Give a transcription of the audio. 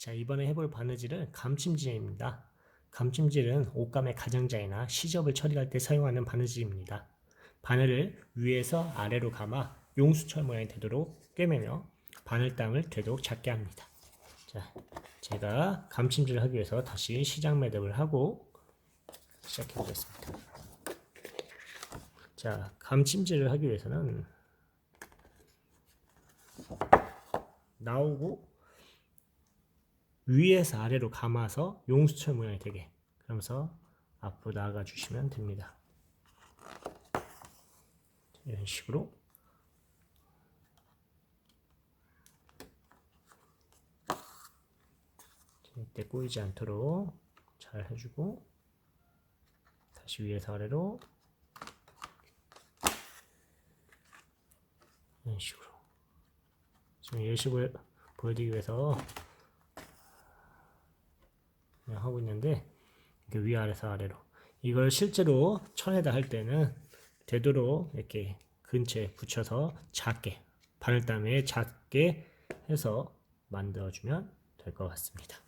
자, 이번에 해볼 바느질은 감침질입니다. 감침질은 옷감의 가장자리나 시접을 처리할 때 사용하는 바느질입니다. 바늘을 위에서 아래로 감아 용수철 모양이 되도록 꿰매며 바늘땀을 되도록 작게 합니다. 자, 제가 감침질을 하기 위해서 다시 시작 매듭을 하고 시작해 보겠습니다. 자, 감침질을 하기 위해서는 나오고 위에서 아래로 감아서 용수철 모양이 되게. 그러면서 앞으로 나아가 주시면 됩니다. 이런 식으로. 절대 꼬이지 않도록 잘 해주고 다시 위에서 아래로 이런 식으로. 지금 식으로 보여드리기 위해서 하고 있는데 위아래서 아래로 이걸 실제로 천에다 할 때는 되도록 이렇게 근처에 붙여서 작게 바늘땀에 작게 해서 만들어주면 될 것 같습니다.